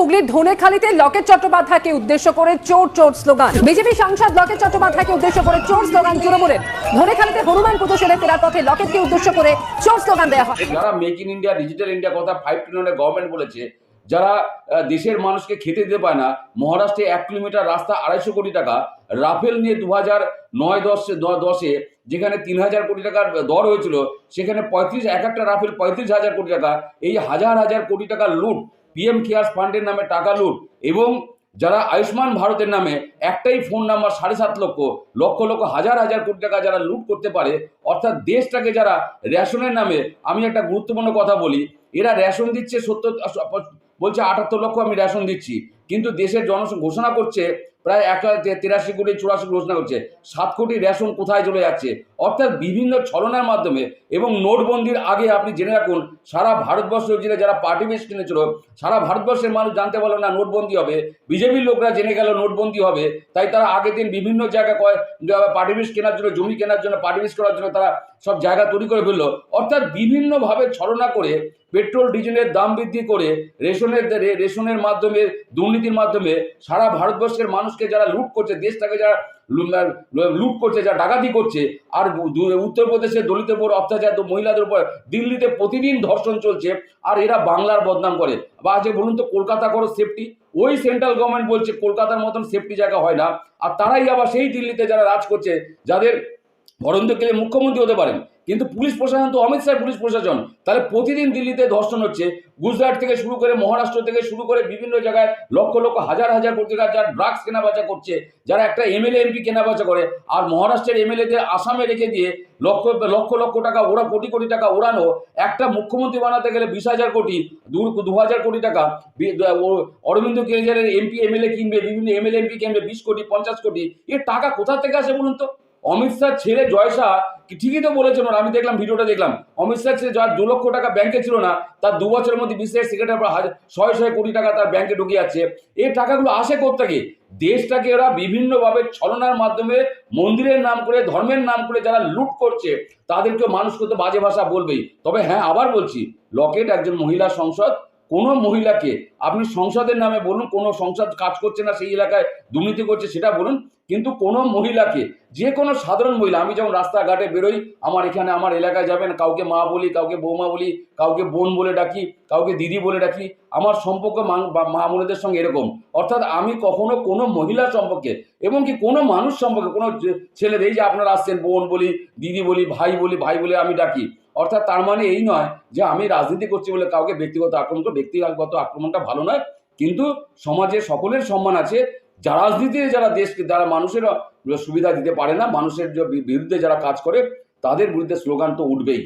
হুগলির ধনেখালিতে লকেট চট্টোপাধ্যায়কে উদ্দেশ্য করে চোর চোর স্লোগান। বিজেপি সাংসদ লকেট চট্টোপাধ্যায়কে উদ্দেশ্য করে চোর স্লোগান তৃণমূলের। ধনেখালিতে হনুমান সেরে ফেরার পথে লকেটকে উদ্দেশ্য করে চোর স্লোগান দেওয়া হয়। যারা make in India, digital India কথা ফাইভ ট্রিলিয়নের গভর্নমেন্ট বলেছে, যারা দেশের মানুষকে খেতে দিতে পায় না, মহারাষ্ট্রে এক কিলোমিটার রাস্তা আড়াইশো কোটি টাকা, রাফেল নিয়ে দু হাজার নয় দশ দশে যেখানে তিন হাজার কোটি টাকার দর হয়েছিল, সেখানে পঁয়ত্রিশ, এক একটা রাফেল পঁয়ত্রিশ হাজার কোটি টাকা, এই হাজার হাজার কোটি টাকার লুট পিএম কেয়ার্স ফান্ডের নামে টাকা লুট এবং যারা আয়ুষ্মান ভারতের নামে একটাই ফোন নাম্বার সাড়ে সাত লক্ষ লক্ষ লক্ষ, হাজার হাজার কোটি টাকা যারা লুট করতে পারে, অর্থাৎ দেশটাকে যারা রেশনের নামে, আমি একটা গুরুত্বপূর্ণ কথা বলি, এরা রেশন দিচ্ছে সত্তর, বলছে আটাত্তর লক্ষ আমি রেশন দিচ্ছি, কিন্তু দেশের জনসংখ্যা ঘোষণা করছে প্রায় এক তিরাশি কোটি, চুরাশি ঘোষণা করছে। সাত কোটি রেশন কোথায় চলে যাচ্ছে? অর্থাৎ বিভিন্ন ছলনার মাধ্যমে এবং নোটবন্দির আগে আপনি জেনে রাখুন, সারা ভারতবর্ষ জুড়ে যারা পার্টি বেশ কিনেছিল, সারা ভারতবর্ষের মানুষ জানতে পারল না নোটবন্দি হবে। বিজেপির লোকরা জেনে গেল নোটবন্দি হবে। তাই তারা আগের দিন বিভিন্ন জায়গায় কয় পার্টি বেশ কেনার জন্য, জমি কেনার জন্য, পার্টি বেশ করার জন্য তারা সব জায়গা তৈরি করে ফেলল। অর্থাৎ বিভিন্নভাবে ছলনা করে, পেট্রোল, ডিজেলের দাম বৃদ্ধি করে, রেশনের রেশনের মাধ্যমে, দুর্নীতির মাধ্যমে সারা ভারতবর্ষের মানুষকে যারা লুট করছে, দেশটাকে যারা লুট করছে, যারা ডাকাতি করছে, আর উত্তরপ্রদেশে দলিতের উপর অত্যাচার মহিলাদের উপর দিল্লিতে প্রতিদিন ধর্ষণ চলছে, আর এরা বাংলার বদনাম করে। বা আজকে বলুন তো, কলকাতা করো সেফটি ওই সেন্ট্রাল গভর্নমেন্ট বলছে, কলকাতার মতন সেফটি জায়গা হয় না। আর তারাই আবার সেই দিল্লিতে যারা রাজ করছে, যাদের বরন্ত গেলে মুখ্যমন্ত্রী হতে পারেন। কিন্তু পুলিশ প্রশাসন তো অমিত শাহ পুলিশ প্রশাসন। তাহলে প্রতিদিন দিল্লিতে ধর্ষণ হচ্ছে, গুজরাট থেকে শুরু করে মহারাষ্ট্র থেকে শুরু করে বিভিন্ন জায়গায় লক্ষ লক্ষ, হাজার হাজার কোটি যারা ড্রাগস কেনাবেচা করছে, যারা একটা এমএলএ এমপি কেনাবেচা করে, আর মহারাষ্ট্রের এমএলএদের আসামে রেখে দিয়ে লক্ষ লক্ষ লক্ষ টাকা ওরা, কোটি কোটি টাকা ওড়ানো, একটা মুখ্যমন্ত্রী বানাতে গেলে বিশ হাজার কোটি, দু হাজার কোটি টাকা অরবিন্দ কেজরিওয়ালের এমপি এমএলএ কিনবে, বিভিন্ন এমএলএ এমপি কিনবে, বিশ কোটি, পঞ্চাশ কোটি এর টাকা কোথা থেকে আসে বলুন তো? অমিত শাহ ছেলে জয় শাহ ঠিকই তো বলেছেন ওরা, আমি দেখলাম ভিডিওটা দেখলাম। অমিত শাহ ছেলে যার দু লক্ষ টাকা ব্যাংকে ছিল না তার দু বছরের মধ্যে বিশেষ সেক্রেটারি ছয় ছয় কোটি টাকা তার ব্যাংকে ঢুকে যাচ্ছে। এই টাকাগুলো আসে কোথেকে দেশটাকে ওরা বিভিন্নভাবে ছলনার মাধ্যমে মন্দিরের নাম করে ধর্মের নাম করে যারা লুট করছে তাদেরকে মানুষ করতে বাজে ভাষা বলবেই। তবে হ্যাঁ আবার বলছি লকেট একজন মহিলা সংসদ কোনো মহিলাকে আপনি সংসদের নামে বলুন, কোনো সংসদ কাজ করছে না, সেই এলাকায় দুর্নীতি করছে, সেটা বলুন। কিন্তু কোনো মহিলাকে, যে কোনো সাধারণ মহিলা, আমি যখন রাস্তাঘাটে বেরোই, আমার এখানে আমার এলাকায় যাবেন, কাউকে মা বলি, কাউকে বৌমা বলি, কাউকে বোন বলে ডাকি, কাউকে দিদি বলে ডাকি, আমার সম্পর্ক মা- বোনেদের সঙ্গে এরকম। অর্থাৎ আমি কখনো কোনো মহিলা সম্পর্কে এবং কি কোনো মানুষ সম্পর্কে, কোনো ছেলেদের যে আপনারা আসছেন, বোন বলি, দিদি বলি, ভাই বলি, ভাই বলে আমি ডাকি। অর্থাৎ তার মানে এই নয় যে আমি রাজনীতি করছি বলে কাউকে ব্যক্তিগত আক্রমণ করে, ব্যক্তিগত আক্রমণটা ভালো নয়। কিন্তু সমাজে সকলের সম্মান আছে। যা রাজনীতিতে যারা দেশকে, যারা মানুষের সুবিধা দিতে পারে না, মানুষের বিরুদ্ধে যারা কাজ করে, তাদের বিরুদ্ধে স্লোগান তো উঠবেই।